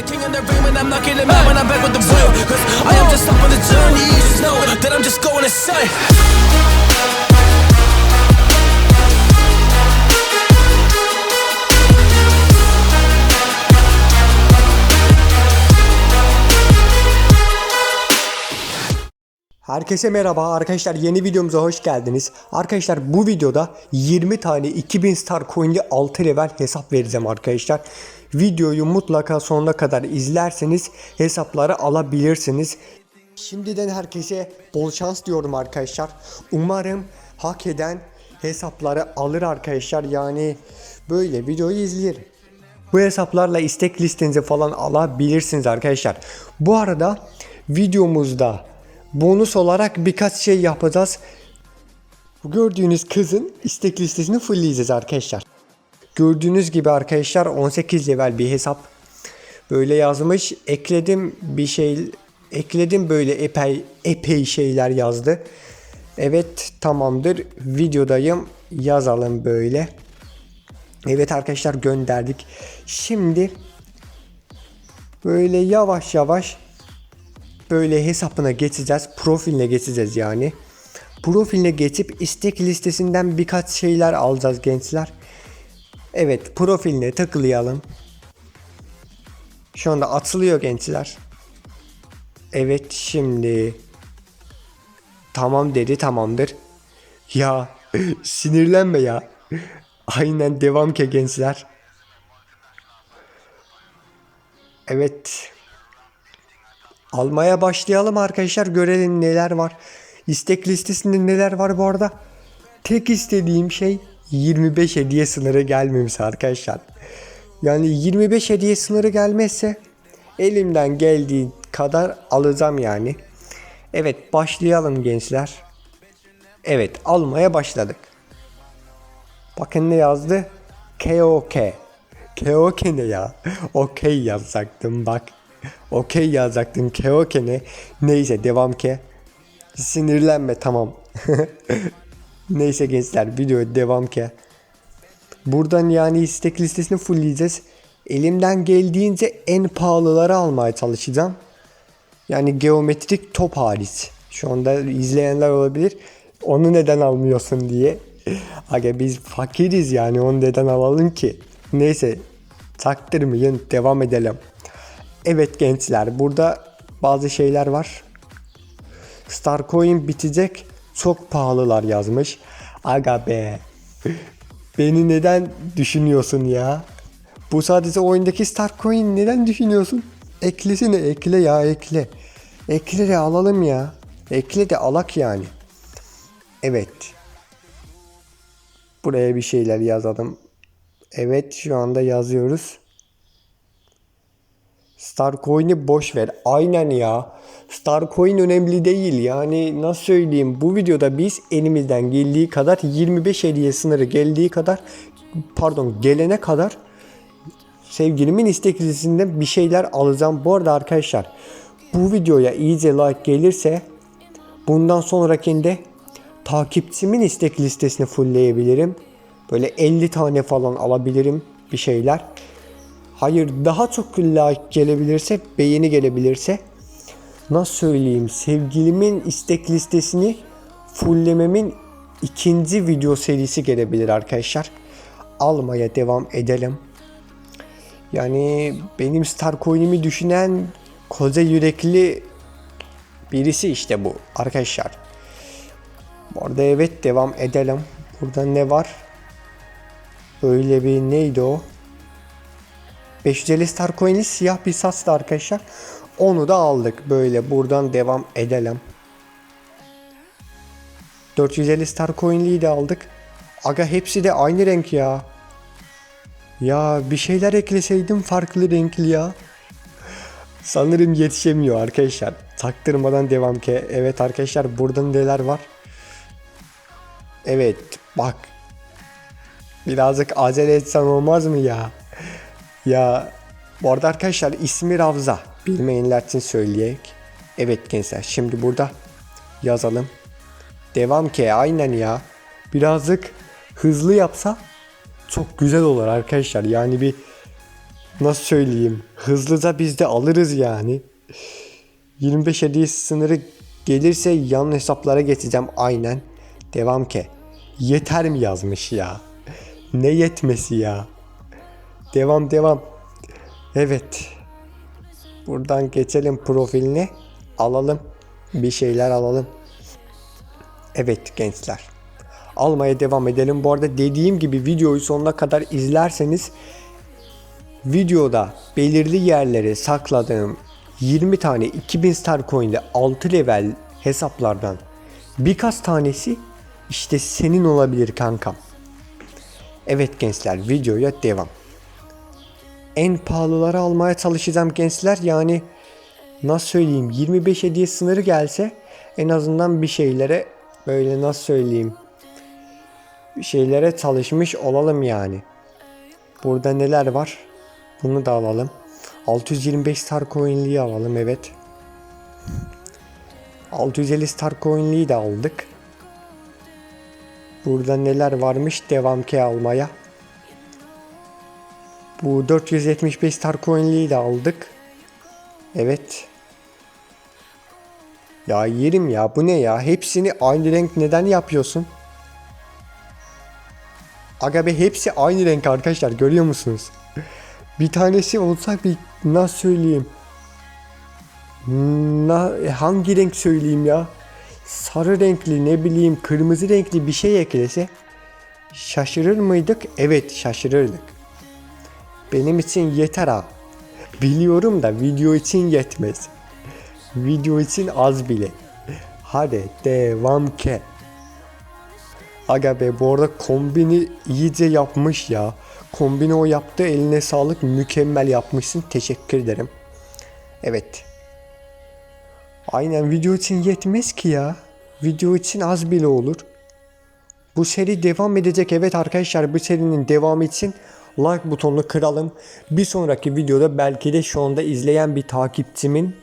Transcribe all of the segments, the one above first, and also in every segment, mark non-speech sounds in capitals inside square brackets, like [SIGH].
like king in the ring when I'm knocking them out when I'm back with the real. Cause I am just up on the journey. You just know that I'm just going to insane. Herkese merhaba arkadaşlar yeni videomuza hoş geldiniz. Arkadaşlar bu videoda 20 tane 2000 star coin'li 6 level hesap vereceğim arkadaşlar. Videoyu mutlaka sonuna kadar izlerseniz hesapları alabilirsiniz. Şimdiden herkese bol şans diyorum arkadaşlar. Umarım hak eden hesapları alır arkadaşlar. Yani böyle videoyu izler. Bu hesaplarla istek listenizi falan alabilirsiniz arkadaşlar. Bu arada videomuzda bonus olarak birkaç şey yapacağız. Bu gördüğünüz kızın istek listesini fullleyeceğiz arkadaşlar. Gördüğünüz gibi arkadaşlar 18 level bir hesap. Böyle yazmış. Ekledim bir şey ekledim böyle epey epey şeyler yazdı. Evet tamamdır. Videodayım. Yazalım böyle. Evet arkadaşlar gönderdik. Şimdi böyle yavaş yavaş böyle hesabına geçeceğiz. Profiline geçeceğiz yani. Profiline geçip istek listesinden birkaç şeyler alacağız gençler. Evet profiline takılayalım. Şu anda atılıyor gençler. Evet şimdi tamam dedi tamamdır. Ya [LAUGHS] sinirlenme ya. Aynen devam ki gençler. Evet. Almaya başlayalım arkadaşlar. Görelim neler var. İstek listesinde neler var bu arada. Tek istediğim şey 25 hediye sınırı gelmemesi arkadaşlar. Yani 25 hediye sınırı gelmezse elimden geldiği kadar alacağım yani. Evet başlayalım gençler. Evet almaya başladık. Bakın ne yazdı? KOK. KOK ne ya? [LAUGHS] Okey yazacaktım bak. [LAUGHS] Okey yazacaktım. KOK ne? Neyse devam ki. Sinirlenme tamam. [LAUGHS] Neyse gençler video devam ki. Buradan yani istek listesini fullleyeceğiz. Elimden geldiğince en pahalıları almaya çalışacağım. Yani geometrik top hariç. Şu anda izleyenler olabilir. Onu neden almıyorsun diye. [LAUGHS] Aga biz fakiriz yani onu neden alalım ki? Neyse taktırmayın devam edelim. Evet gençler burada bazı şeyler var. Starcoin bitecek çok pahalılar yazmış. Aga be. Beni neden düşünüyorsun ya? Bu sadece oyundaki Starcoin neden düşünüyorsun? Eklesene ekle ya ekle. Ekle de alalım ya. Ekle de alak yani. Evet. Buraya bir şeyler yazalım. Evet şu anda yazıyoruz. Starcoin'i boş ver. Aynen ya. Starcoin önemli değil. Yani nasıl söyleyeyim bu videoda biz elimizden geldiği kadar 25 hediye sınırı geldiği kadar pardon gelene kadar sevgilimin istek listesinden bir şeyler alacağım. Bu arada arkadaşlar bu videoya iyice like gelirse bundan sonrakinde takipçimin istek listesini fullleyebilirim. Böyle 50 tane falan alabilirim bir şeyler. Hayır daha çok like gelebilirse, beğeni gelebilirse nasıl söyleyeyim sevgilimin istek listesini fulllememin ikinci video serisi gelebilir arkadaşlar. Almaya devam edelim. Yani benim Star Coin'imi düşünen koca yürekli birisi işte bu arkadaşlar. Bu arada evet devam edelim. Burada ne var? Böyle bir neydi o? 550 Star Coin'i siyah bir saçtı arkadaşlar. Onu da aldık. Böyle buradan devam edelim. 450 Star Coin'liyi de aldık. Aga hepsi de aynı renk ya. Ya bir şeyler ekleseydim farklı renkli ya. Sanırım yetişemiyor arkadaşlar. Taktırmadan devam ki. Evet arkadaşlar burada neler var? Evet bak. Birazcık acele etsen olmaz mı ya? Ya bu arada arkadaşlar ismi Ravza. Bilmeyenler için söyleyek. Evet gençler şimdi burada yazalım. Devam ki aynen ya. Birazcık hızlı yapsa çok güzel olur arkadaşlar. Yani bir nasıl söyleyeyim hızlıca biz de alırız yani. 25 hediye sınırı gelirse yan hesaplara geçeceğim aynen. Devam ke. Yeter mi yazmış ya? Ne yetmesi ya? Devam devam. Evet. Buradan geçelim profiline. Alalım. Bir şeyler alalım. Evet gençler. Almaya devam edelim. Bu arada dediğim gibi videoyu sonuna kadar izlerseniz videoda belirli yerlere sakladığım 20 tane 2000 star coin'de 6 level hesaplardan birkaç tanesi işte senin olabilir kankam. Evet gençler videoya devam. En pahalıları almaya çalışacağım gençler yani nasıl söyleyeyim 25 hediye sınırı gelse en azından bir şeylere böyle nasıl söyleyeyim bir şeylere çalışmış olalım yani. Burada neler var? Bunu da alalım. 625 star coin'liği alalım evet. 650 star coin'liği de aldık. Burada neler varmış devam ki almaya. Bu 475 star coin'liği de aldık. Evet. Ya yerim ya bu ne ya? Hepsini aynı renk neden yapıyorsun? Aga be hepsi aynı renk arkadaşlar görüyor musunuz? Bir tanesi olsa bir nasıl söyleyeyim? Na, hangi renk söyleyeyim ya? Sarı renkli ne bileyim kırmızı renkli bir şey eklese şaşırır mıydık? Evet şaşırırdık. Benim için yeter ha. Biliyorum da video için yetmez. Video için az bile. Hadi devam ke. Aga be bu arada kombini iyice yapmış ya. Kombini o yaptı eline sağlık mükemmel yapmışsın teşekkür ederim. Evet. Aynen video için yetmez ki ya. Video için az bile olur. Bu seri devam edecek. Evet arkadaşlar bu serinin devamı için like butonunu kıralım. Bir sonraki videoda belki de şu anda izleyen bir takipçimin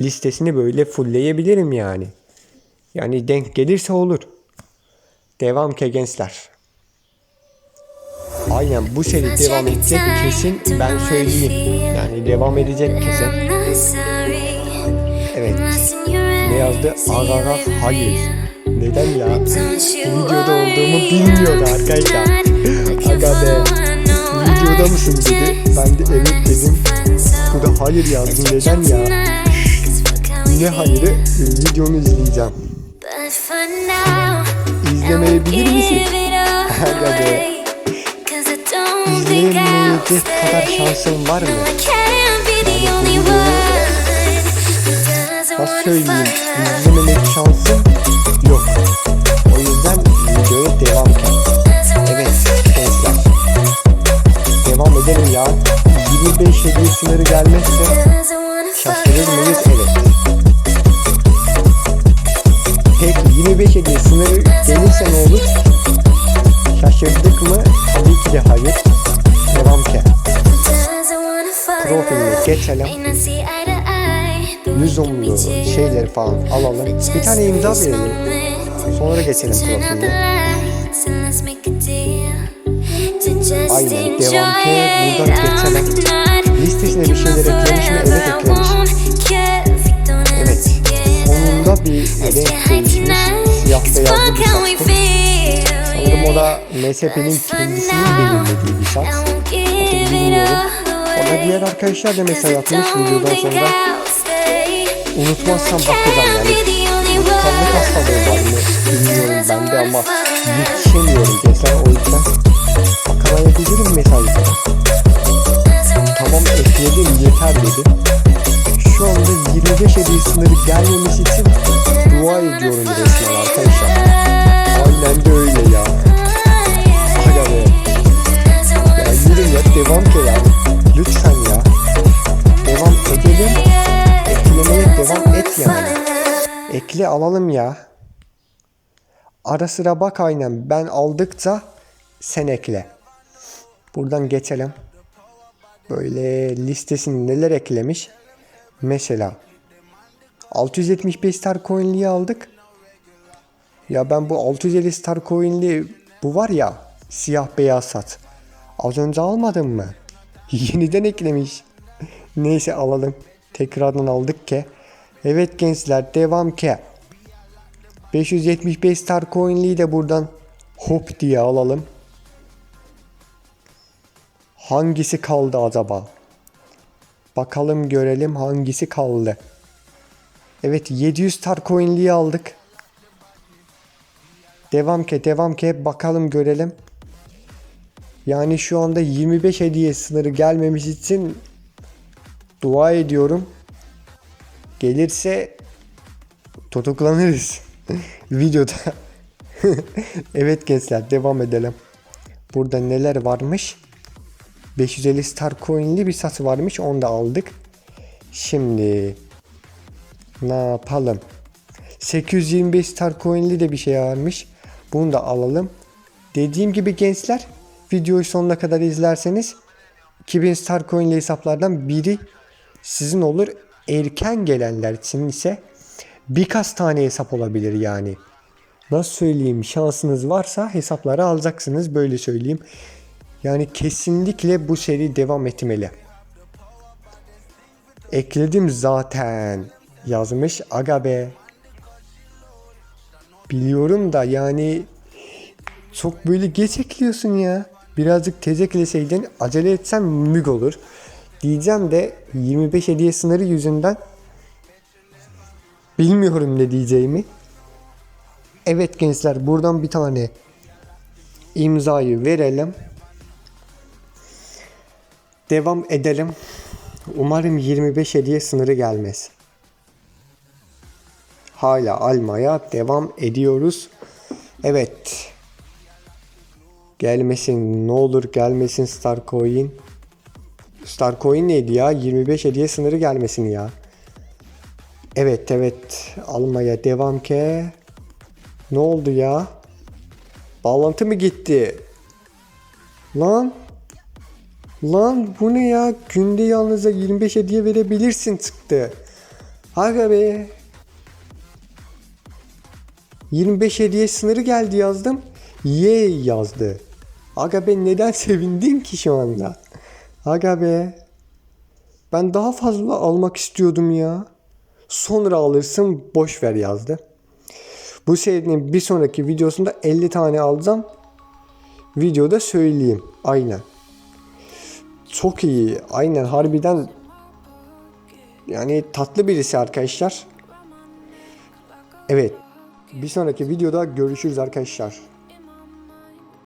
listesini böyle fullleyebilirim yani. Yani denk gelirse olur. Devam ke gençler. Aynen bu seri devam edecek kesin ben söyleyeyim. Yani devam edecek kesin. Evet. Ne yazdı? Agaga hayır. Neden ya? Videoda olduğumu bilmiyordu arkadaşlar. Videoda mısın dedi. Ben de evet dedim. Bu da hayır yazdı. Neden ya? Ne hayırı? Videonu izleyeceğim. İzlemeyebilir misin? Aga be. İzleyemeyecek kadar şansın var mı? Nasıl söyleyeyim? İzlememek şansım yok. O yüzden videoya devam Edelim ya. 25 hediye sınırı gelmezse şaşırır mıyız? Evet. Peki 25 hediye sınırı gelirse ne olur? Şaşırdık mı? Tabii ki de hayır. Devam ke. Profiline geçelim. Lüzumlu şeyleri falan alalım. Bir tane imza verelim. Sonra geçelim profiline. Aynen devam ki buradan geçelim. Listesine bir şeyler eklemiş mi? Evet eklemiş. Evet. Sonunda bir renk değişmiş. Siyah beyazlı bir saç. Sanırım o da MSP'nin kendisinin belirlediği bir saç. bilmiyorum. O da diğer arkadaşlar da mesaj atmış videodan sonra. Unutmazsam bakacağım yani. Unutkanlık hastalığı var mı? Bilmiyorum ben de ama yetişemiyorum gençler o yüzden. Bakamayabilirim mesajlara. Tamam ekledim yeter dedi. Şu anda 25 hediye sınırı gelmemesi için dua ediyorum resmen arkadaşlar. Aynen de öyle ya. Aga be. Ya yürü ya devam ki yani. Lütfen ya. Devam edelim. Eklemeye devam et yani. Ekle alalım ya. Ara sıra bak aynen. Ben aldıkça sen ekle. Buradan geçelim. Böyle listesini neler eklemiş. Mesela 675 star coin'liği aldık. Ya ben bu 650 star coin'li bu var ya siyah beyaz sat. Az önce almadım mı? [LAUGHS] Yeniden eklemiş. Neyse alalım. Tekrardan aldık ki. Evet gençler devam ki. 575 star coin'liği de buradan hop diye alalım. Hangisi kaldı acaba? Bakalım görelim hangisi kaldı. Evet 700 star coin'liği aldık. Devam ke devam ke bakalım görelim. Yani şu anda 25 hediye sınırı gelmemiş için dua ediyorum. Gelirse tutuklanırız [LAUGHS] videoda. [LAUGHS] evet gençler devam edelim. Burada neler varmış? 550 star coin'li bir satı varmış onu da aldık. Şimdi ne yapalım? 825 star coin'li de bir şey varmış. Bunu da alalım. Dediğim gibi gençler videoyu sonuna kadar izlerseniz 2000 star coin'li hesaplardan biri sizin olur. Erken gelenler için ise birkaç tane hesap olabilir yani. Nasıl söyleyeyim şansınız varsa hesapları alacaksınız böyle söyleyeyim. Yani kesinlikle bu seri devam etmeli. Ekledim zaten yazmış aga be. Biliyorum da yani çok böyle geç ekliyorsun ya. Birazcık tez ekleseydin acele etsen müg olur. Diyeceğim de 25 hediye sınırı yüzünden bilmiyorum ne diyeceğimi. Evet gençler buradan bir tane imzayı verelim. Devam edelim. Umarım 25 hediye sınırı gelmez. Hala almaya devam ediyoruz. Evet. Gelmesin ne olur gelmesin Starcoin. Starcoin neydi ya? 25 hediye sınırı gelmesin ya. Evet evet almaya devam ke. Ne oldu ya? Bağlantı mı gitti? Lan Lan bu ne ya? Günde yalnızca 25 hediye verebilirsin çıktı. Aga be. 25 hediye sınırı geldi yazdım. Ye yazdı. Aga be neden [LAUGHS] sevindim ki şu anda? Aga be. Ben daha fazla almak istiyordum ya. Sonra alırsın boş ver yazdı. Bu serinin bir sonraki videosunda 50 tane alacağım. Videoda söyleyeyim. Aynen. Çok iyi. Aynen harbiden yani tatlı birisi arkadaşlar. Evet. Bir sonraki videoda görüşürüz arkadaşlar.